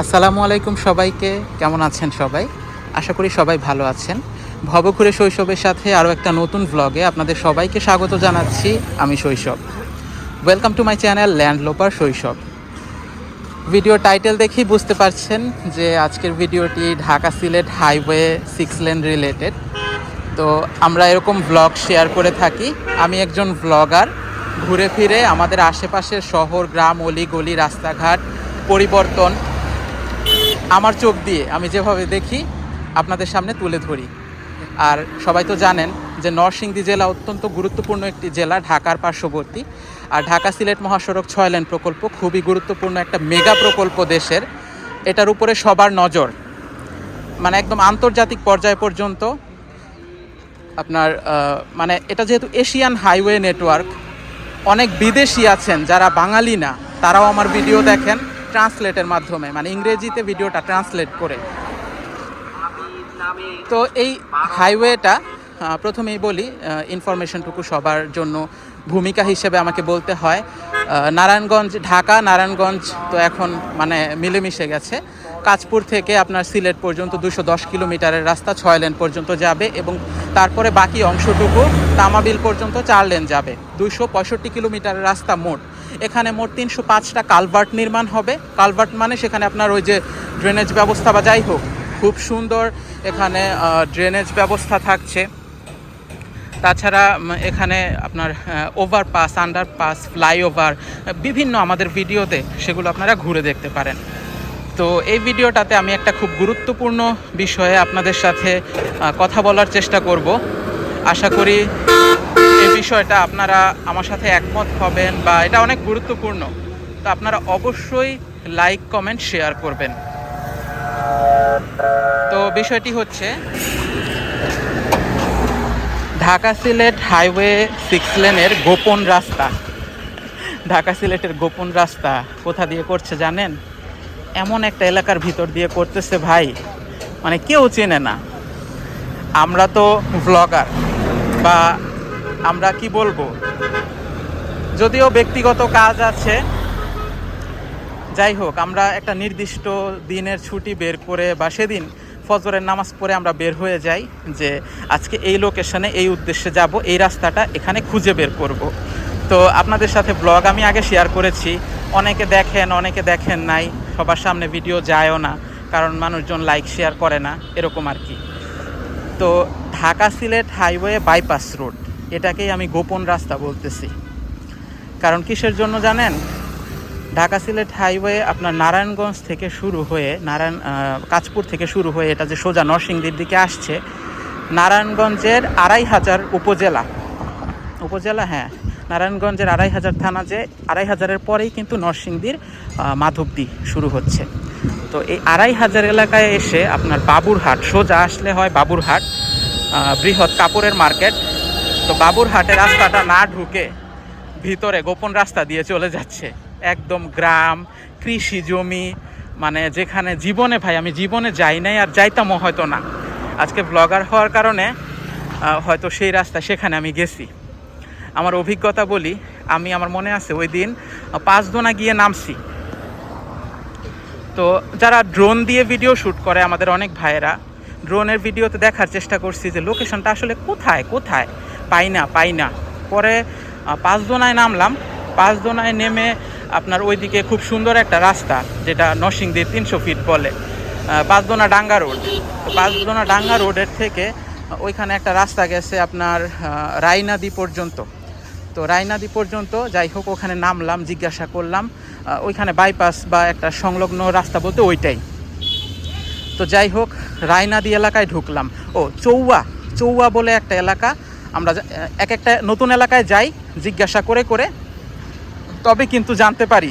আসসালামু আলাইকুম সবাইকে। কেমন আছেন সবাই? আশা করি সবাই ভালো আছেন। ভবঘুরে শৈশবের সাথে আরও একটা নতুন ভ্লগে আপনাদের সবাইকে স্বাগত জানাচ্ছি আমি Shoishob. Welcome to my channel land loper Shoishob video title দেখেই বুঝতে পারছেন যে আজকের ভিডিওটি Dhaka Sylhet highway six lane related. তো আমরা এরকম ভ্লগ শেয়ার করে থাকি। আমি একজন ব্লগার ঘুরে ফিরে আমাদের আশেপাশের শহর, গ্রাম, অলি গলি, রাস্তাঘাট, পরিবর্তন আমার চোখ দিয়ে আমি যেভাবে দেখি, আপনাদের সামনে তুলে ধরি। আর সবাই তো জানেন যে নরসিংদী জেলা অত্যন্ত গুরুত্বপূর্ণ একটি জেলা, ঢাকার পার্শ্ববর্তী। আর ঢাকা সিলেট মহাসড়ক ছয় লেন প্রকল্প খুবই গুরুত্বপূর্ণ একটা মেগা প্রকল্প দেশের। এটার উপরে সবার নজর। মানে একদম আন্তর্জাতিক পর্যায় পর্যন্ত আপনার মানে এটা যেহেতু এশিয়ান হাইওয়ে নেটওয়ার্ক, অনেক বিদেশি আছেন, যারা বাঙালি না, তারাও আমার ভিডিও দেখেন ট্রান্সলেটের মাধ্যমে। মানে ইংরেজিতে ভিডিওটা ট্রান্সলেট করে। তো এই হাইওয়েটা প্রথমেই বলি ইনফরমেশনটুকু সবার জন্য ভূমিকা হিসেবে আমাকে বলতে হয়। নারায়ণগঞ্জ, ঢাকা, নারায়ণগঞ্জ তো এখন মানে মিলেমিশে গেছে। কাঁচপুর থেকে আপনার সিলেট পর্যন্ত দুশো দশ কিলোমিটারের রাস্তা, ছয় লেন পর্যন্ত যাবে এবং তারপরে বাকি অংশটুকু তামাবিল পর্যন্ত চার লেন যাবে। দুশো পঁয়ষট্টি কিলোমিটারের রাস্তা মোট। এখানে মোট তিনশো পাঁচটা কালভার্ট নির্মাণ হবে। কালভার্ট মানে সেখানে আপনার ওই যে ড্রেনেজ ব্যবস্থা বা যাই হোক, খুব সুন্দর এখানে ড্রেনেজ ব্যবস্থা থাকছে। তাছাড়া এখানে আপনার ওভারপাস আন্ডারপাস ফ্লাইওভার বিভিন্ন আমাদের ভিডিওতে সেগুলো আপনারা ঘুরে দেখতে পারেন। তো এই ভিডিওটাতে আমি একটা খুব গুরুত্বপূর্ণ বিষয়ে আপনাদের সাথে কথা বলার চেষ্টা করব। আশা করি এই বিষয়টা আপনারা আমার সাথে একমত হবেন বা এটা অনেক গুরুত্বপূর্ণ। তো আপনারা অবশ্যই লাইক কমেন্ট শেয়ার করবেন। তো বিষয়টি হচ্ছে ঢাকা সিলেট হাইওয়ে সিক্স লেনের গোপন রাস্তা। ঢাকা সিলেটের গোপন রাস্তা কোথা দিয়ে করছে জানেন? এমন একটা এলাকার ভিতর দিয়ে করতেছে ভাই। মানে কেউ চেনে না। আমরা তো ব্লগার বা আমরা কি বলব? যদিও ব্যক্তিগত কাজ আছে। যাই হোক, আমরা একটা নির্দিষ্ট দিনের ছুটি বের করে বা সেদিন ফজরের নামাজ পড়ে আমরা বের হয়ে যাই যে আজকে এই লোকেশনে এই উদ্দেশ্যে যাব, এই রাস্তাটা এখানে খুঁজে বের করব। তো আপনাদের সাথে ব্লগ আমি আগে শেয়ার করেছি। অনেকে দেখেন অনেকে দেখেন নাই, সবার সামনে ভিডিও যায়ও না, কারণ মানুষজন লাইক শেয়ার করে না, এরকম আর কি। তো Dhaka Sylhet highway bypass road এটাকেই আমি গোপন রাস্তা বলতেছি। কারণ কিসের জন্য জানেন? ঢাকা সিলেট হাইওয়ে আপনার নারায়ণগঞ্জ থেকে শুরু হয়ে নারায়ণ কাঁচপুর থেকে শুরু হয়ে এটা যে সোজা নরসিংদীর দিকে আসছে, নারায়ণগঞ্জের আড়াই হাজার উপজেলা। উপজেলা হ্যাঁ নারায়ণগঞ্জের আড়াই হাজার থানা যে, আড়াই হাজারের পরেই কিন্তু নরসিংদীর মাধবদী শুরু হচ্ছে। তো এই আড়াই হাজার এলাকায় এসে আপনার বাবুরহাট, সোজা আসলে হয় বাবুরহাট বৃহৎ কাপড়ের মার্কেট। তো বাবুরহাটের রাস্তাটা না ঢুকে ভিতরে গোপন রাস্তা দিয়ে চলে যাচ্ছে। একদম গ্রাম, কৃষি জমি মানে যেখানে জীবনে ভাই, আমি জীবনে যাই নাই আর যাইতামও হয়তো না। আজকে ব্লগার হওয়ার কারণে হয়তো সেই রাস্তা সেখানে আমি গেছি। আমার অভিজ্ঞতা বলি, আমি, আমার মনে আছে ওই দিন পাঁচদোনা গিয়ে নামছি। তো যারা ড্রোন দিয়ে ভিডিও শ্যুট করে, আমাদের অনেক ভাইয়েরা ড্রোনের ভিডিওতে দেখার চেষ্টা করছি যে লোকেশনটা আসলে কোথায় কোথায়? পাই না পাই না। পরে পাঁচদোনায় নামলাম। পাঁচদোনায় নেমে আপনার ওইদিকে খুব সুন্দর একটা রাস্তা যেটা নরসিংদীর তিনশো ফিট বলে। পাঁচদোনা ডাঙ্গা রোড। পাঁচদোনা ডাঙ্গা রোডের থেকে ওইখানে একটা রাস্তা গেছে আপনার আহ, রায়নাদি পর্যন্ত। তো রায়নাদি পর্যন্ত যাই হোক ওখানে নামলাম জিজ্ঞাসা করলাম ওইখানে বাইপাস বা একটা সংলগ্ন রাস্তা বলতে ওইটাই। তো যাই হোক রায়নাদি এলাকায় ঢুকলাম। ও চৌয়া চৌয়া বলে একটা এলাকা। আমরা এক একটা নতুন এলাকায় যাই জিজ্ঞাসা করে করে তবে কিন্তু জানতে পারি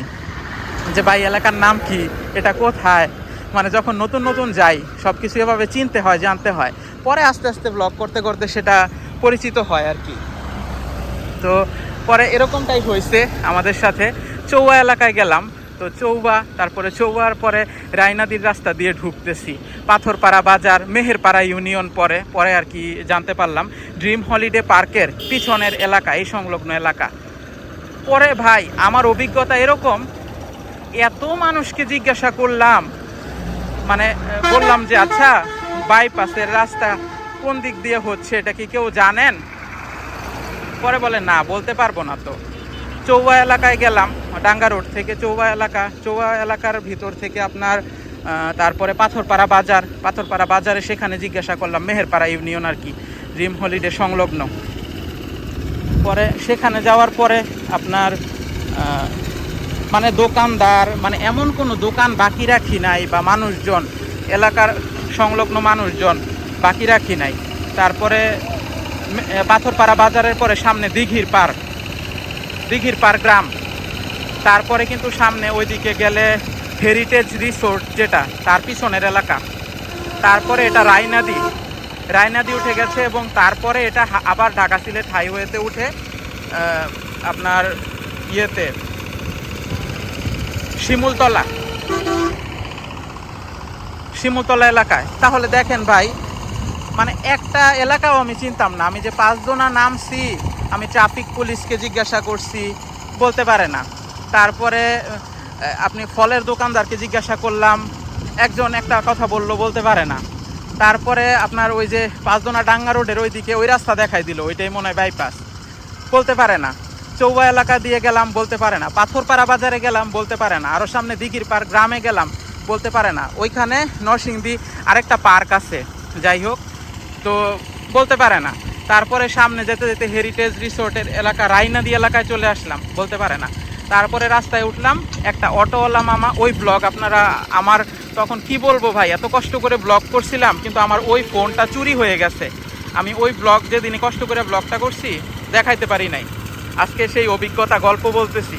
যে ভাই, এলাকার নাম কি? এটা কোথায়? মানে যখন নতুন নতুন যাই সব কিছু এভাবে চিনতে হয়, জানতে হয়। পরে আস্তে আস্তে ব্লগ করতে করতে সেটা পরিচিত হয় আর কি। তো পরে এরকমটাই হয়েছে আমাদের সাথে। চৌয়া এলাকায় গেলাম। তো চৌবা, তারপরে চৌবার পরে রায়নাদির রাস্তা দিয়ে ঢুকতেছি। পাথরপাড়া বাজার, মেহেরপাড়া ইউনিয়ন পরে। পরে আর কি জানতে পারলাম। ড্রিম হলিডে পার্কের পিছনের এলাকা, এই সংলগ্ন এলাকা। পরে ভাই, আমার অভিজ্ঞতা এরকম, এত মানুষকে জিজ্ঞাসা করলাম মানে বললাম যে আচ্ছা বাইপাসের রাস্তা কোন দিক দিয়ে হচ্ছে, এটা কি কেউ জানেন? পরে বলে, না, বলতে পারব না তো। চৌবা এলাকায় গেলাম, ডাঙ্গা রোড থেকে চৌবা এলাকা চৌবা এলাকার ভিতর থেকে আপনার তারপরে পাথরপাড়া বাজার, পাথরপাড়া বাজারে সেখানে জিজ্ঞাসা করলাম, মেহেরপাড়া ইউনিয়ন আর কি ড্রিম হলিডে সংলগ্ন। পরে সেখানে যাওয়ার পরে আপনার মানে দোকানদার মানে এমন কোনো দোকান বাকি রাখি নাই বা মানুষজন, এলাকার সংলগ্ন মানুষজন বাকি রাখি নাই। তারপরে পাথরপাড়া বাজারের পরে সামনে দিঘির পার্ক দিঘির পার্ক গ্রাম। তারপরে কিন্তু সামনে ওইদিকে গেলে হেরিটেজ রিসোর্ট যেটা, তার পিছনের এলাকা। তারপরে এটা রায়নাদি। রায়নাদি উঠে গেছে এবং তারপরে এটা আবার ঢাকা সিলেট হাইওয়েতে উঠে আপনার ইয়েতে, শিমুলতলা। শিমুলতলা এলাকায়। তাহলে দেখেন ভাই মানে একটা এলাকাও আমি চিনতাম না। আমি যে পাঁচজনা নামছি, আমি ট্রাফিক পুলিশকে জিজ্ঞাসা করছি, বলতে পারে না। তারপরে আপনি ফলের দোকানদারকে জিজ্ঞাসা করলাম, একজন একটা কথা বলল, বলতে পারে না। তারপরে আপনার ওই যে পাঁচদোনা ডাঙ্গা রোডের ওইদিকে ওই রাস্তা দেখাই দিল, ওইটাই মনে হয় বাইপাস বলতে পারে না। চৌবা এলাকা দিয়ে গেলাম, বলতে পারে না। পাথরপাড়া বাজারে গেলাম, বলতে পারে না। আরও সামনে দিঘির পার্ক গ্রামে গেলাম, বলতে পারে না। ওইখানে নরসিংদী আরেকটা পার্ক আছে, যাই হোক। তো বলতে পারে না। তারপরে সামনে যেতে যেতে হেরিটেজ রিসোর্টের এলাকা রাইনাদি এলাকায় চলে আসলাম, বলতে পারে না। তারপরে রাস্তায় উঠলাম, একটা অটোওয়ালা মামা, ওই ব্লগ আপনারা, আমার তখন কি বলব ভাই, এত কষ্ট করে ব্লগ করছিলাম, কিন্তু আমার ওই ফোনটা চুরি হয়ে গেছে। আমি ওই ব্লগ যেদিনই কষ্ট করে ব্লগটা করছি, দেখাইতে পারি নাই। আজকে সেই অভিজ্ঞতা গল্প বলতেছি।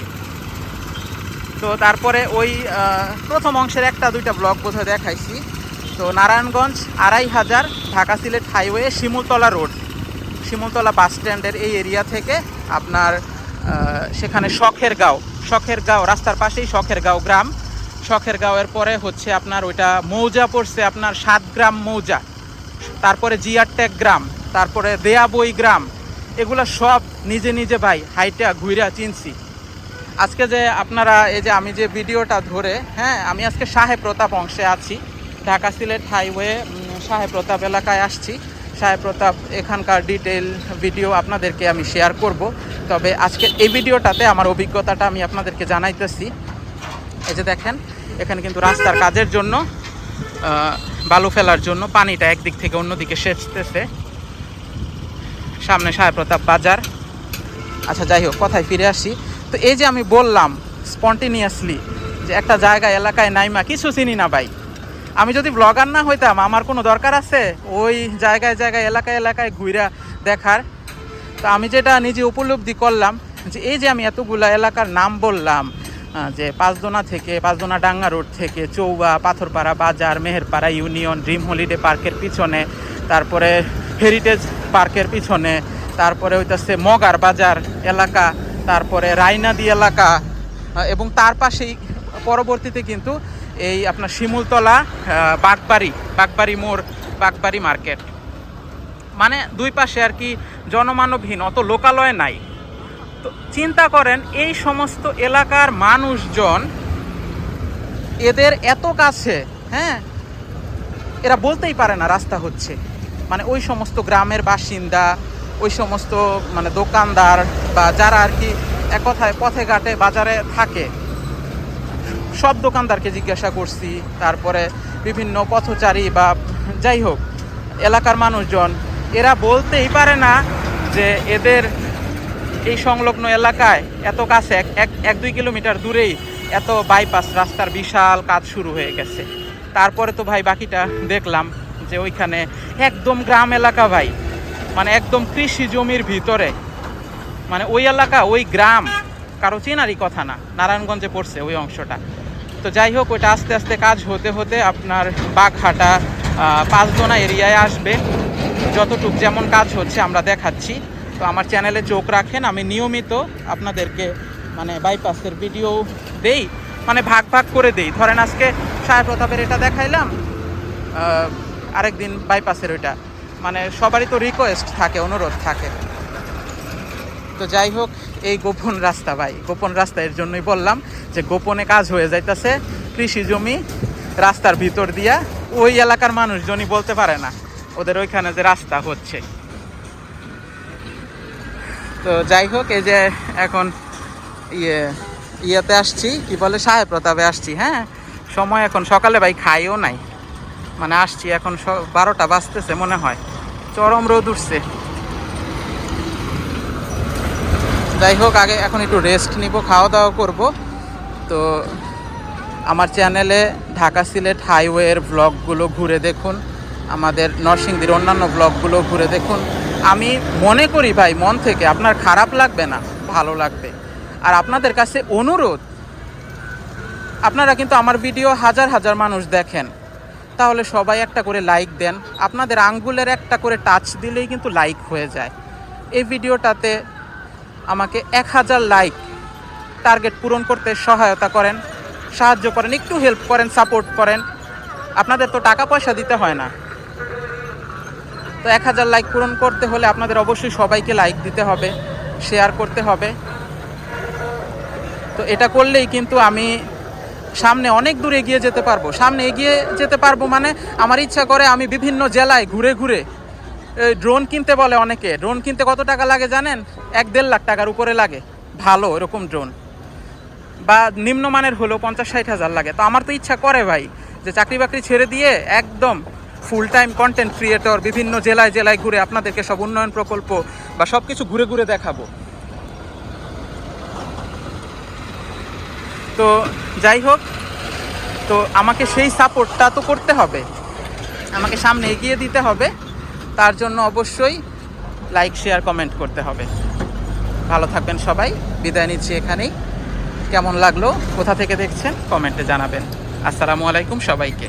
তো তারপরে ওই প্রথম অংশের একটা দুইটা ব্লগ বোধহয় দেখাইছি। তো নারায়ণগঞ্জ আড়াই হাজার, Dhaka Sylhet highway Shimultola road Shimultola bus স্ট্যান্ডের এই এরিয়া থেকে আপনার সেখানে শখের গাঁও শখের গাঁও রাস্তার পাশেই শখের গাঁও গ্রাম। শখের গাঁওয়ের পরে হচ্ছে আপনার ওইটা মৌজা পড়ছে আপনার সাত গ্রাম মৌজা। তারপরে জিয়ারটেক গ্রাম, তারপরে দেয়াবই গ্রাম, এগুলো সব নিজে নিজে ভাই হাইটা ঘুইরা চিনছি। আজকে যে আপনারা এই যে আমি যে ভিডিওটা ধরে হ্যাঁ আমি আজকে সাহেব প্রতাপ অংশে আছি। ঢাকা সিলেট হাইওয়ে সাহেব প্রতাপ এলাকায় আসছি। সাহেব প্রতাপ এখানকার ডিটেল ভিডিও আপনাদেরকে আমি শেয়ার করব। তবে আজকে এই ভিডিওটাতে আমার অভিজ্ঞতাটা আমি আপনাদেরকে জানাইতেছি। এই যে দেখেন, এখানে কিন্তু রাস্তার কাজের জন্য বালু ফেলার জন্য পানিটা একদিক থেকে অন্যদিকে সেচতেছে। সামনে সাহেব প্রতাপ বাজার। আচ্ছা যাই হোক, কথায় ফিরে আসি। তো এই যে আমি বললাম স্পন্টিনিয়াসলি যে একটা জায়গায় এলাকায় নাইমা কিছু চিনি না ভাই। আমি যদি ব্লগার না হইতাম, আমার কোনো দরকার আছে? ওই জায়গায় জায়গায়, এলাকায় এলাকায় ঘুরা দেখার। তো আমি যেটা নিজে উপলব্ধি করলাম যে এই যে আমি এতগুলা এলাকার নাম বললাম যে পাঁচদোনা থেকে, পাঁচদোনা ডাঙ্গা রোড থেকে চৌবা, পাথরপাড়া বাজার, মেহেরপাড়া ইউনিয়ন, ড্রিম হলিডে পার্কের পিছনে, তারপরে হেরিটেজ পার্কের পিছনে, তারপরে হইতাছে মগার বাজার এলাকা, তারপরে রায়নাদি এলাকা এবং তার পাশেই পরবর্তীতে কিন্তু এই আপনার শিমুলতলা বাগবাড়ি বাগবাড়ি মোড়, বাগবাড়ি মার্কেট। মানে দুই পাশে আর কি জনমানবহীন, অত লোকালয় নাই। চিন্তা করেন, এই সমস্ত এলাকার মানুষজন এদের এত কাছে হ্যাঁ? এরা বলতেই পারে না রাস্তা হচ্ছে। মানে ওই সমস্ত গ্রামের বাসিন্দা, ওই সমস্ত মানে দোকানদার বা যারা আর কি এক কথায় পথে ঘাটে বাজারে থাকে। সব দোকানদারকে জিজ্ঞাসা করছি, তারপরে বিভিন্ন পথচারী বা যাই হোক, এলাকার মানুষজন, এরা বলতেই পারে না যে এদের এই সংলগ্ন এলাকায় এত কাছে এক এক দুই কিলোমিটার দূরেই এত বাইপাস রাস্তার বিশাল কাজ শুরু হয়ে গেছে। তারপরে তো ভাই বাকিটা দেখলাম যে ওইখানে একদম গ্রাম এলাকা ভাই মানে একদম কৃষি জমির ভিতরে। মানে ওই এলাকা, ওই গ্রাম, কারও চেনারই কথা না, নারায়ণগঞ্জে পড়ছে ওই অংশটা। তো যাই হোক, ওইটা আস্তে আস্তে কাজ হতে হতে আপনার বাঘহাটা পাঁচদোনা এরিয়ায় আসবে। যতটুক যেমন কাজ হচ্ছে আমরা দেখাচ্ছি। তো আমার চ্যানেলে চোখ রাখেন, আমি নিয়মিত আপনাদেরকে মানে বাইপাসের ভিডিও দেই মানে ভাগ ভাগ করে দেই। ধরেন আজকে সাহেব প্রতাপের এটা দেখাইলাম আরেকদিন বাইপাসের ওইটা। মানে সবারই তো রিকোয়েস্ট থাকে, অনুরোধ থাকে। তো যাই হোক, এই গোপন রাস্তা ভাই, গোপন রাস্তা এর জন্যই বললাম যে গোপনে কাজ হয়ে যাইতাছে, কৃষি জমি রাস্তার ভিতর দিয়া, ওই এলাকার মানুষজনই বলতে পারে না, ওদের ওইখানে যে রাস্তা হচ্ছে। তো যাই হোক, এই যে এখন ইয়ে ইয়েতে আসছি, কি বলে, সাহেব প্রতাপে আসছি হ্যাঁ? সময় এখন সকালে ভাই খাইও নাই। মানে আসছি এখন বারোটা বাজতেছে মনে হয়। চরম রোদ উঠছে। যাই হোক, আগে এখন একটু রেস্ট নিব খাওয়া দাওয়া করব। তো আমার চ্যানেলে ঢাকা সিলেট হাইওয়ের ব্লগগুলো ঘুরে দেখুন। আমাদের নরসিংদীর অন্যান্য ব্লগগুলো ঘুরে দেখুন। আমি মনে করি ভাই, মন থেকে আপনার খারাপ লাগবে না, ভালো লাগবে। আর আপনাদের কাছে অনুরোধ, আপনারা কিন্তু আমার ভিডিও হাজার হাজার মানুষ দেখেন। তাহলে সবাই একটা করে লাইক দেন। আপনাদের আঙ্গুলের একটা করে টাচ দিলেই কিন্তু লাইক হয়ে যায়। এই ভিডিওটাতে আমাকে এক হাজার লাইক টার্গেট পূরণ করতে সহায়তা করেন, সাহায্য করেন, একটু হেল্প করেন সাপোর্ট করেন। আপনাদের তো টাকা পয়সা দিতে হয় না। তো এক হাজার লাইক পূরণ করতে হলে আপনাদের অবশ্যই সবাইকে লাইক দিতে হবে শেয়ার করতে হবে। তো এটা করলেই কিন্তু আমি সামনে অনেক দূর এগিয়ে যেতে পারব। সামনে এগিয়ে যেতে পারব মানে আমার ইচ্ছা করে আমি বিভিন্ন জেলায় ঘুরে ঘুরে ড্রোন কিনতে বলে অনেকে। ড্রোন কিনতে কত টাকা লাগে জানেন? এক দেড় লাখ টাকার উপরে লাগে। ভালো, এরকম ড্রোন বা নিম্নমানের হলেও পঞ্চাশ ষাট হাজার লাগে। তো আমার তো ইচ্ছা করে ভাই, যে চাকরি বাকরি ছেড়ে দিয়ে একদম ফুল টাইম কন্টেন্ট ক্রিয়েটর বিভিন্ন জেলায় জেলায় ঘুরে আপনাদেরকে সব উন্নয়ন প্রকল্প বা সব কিছু ঘুরে ঘুরে দেখাবো। তো যাই হোক, তো আমাকে সেই সাপোর্টটা তো করতে হবে। আমাকে সামনে এগিয়ে দিতে হবে। তার জন্য অবশ্যই লাইক শেয়ার কমেন্ট করতে হবে। ভালো থাকবেন সবাই। বিদায় নিচ্ছি এখানেই। কেমন লাগল? কোথা থেকে দেখছেন? কমেন্টে জানাবেন। আসসালামু আলাইকুম সবাইকে।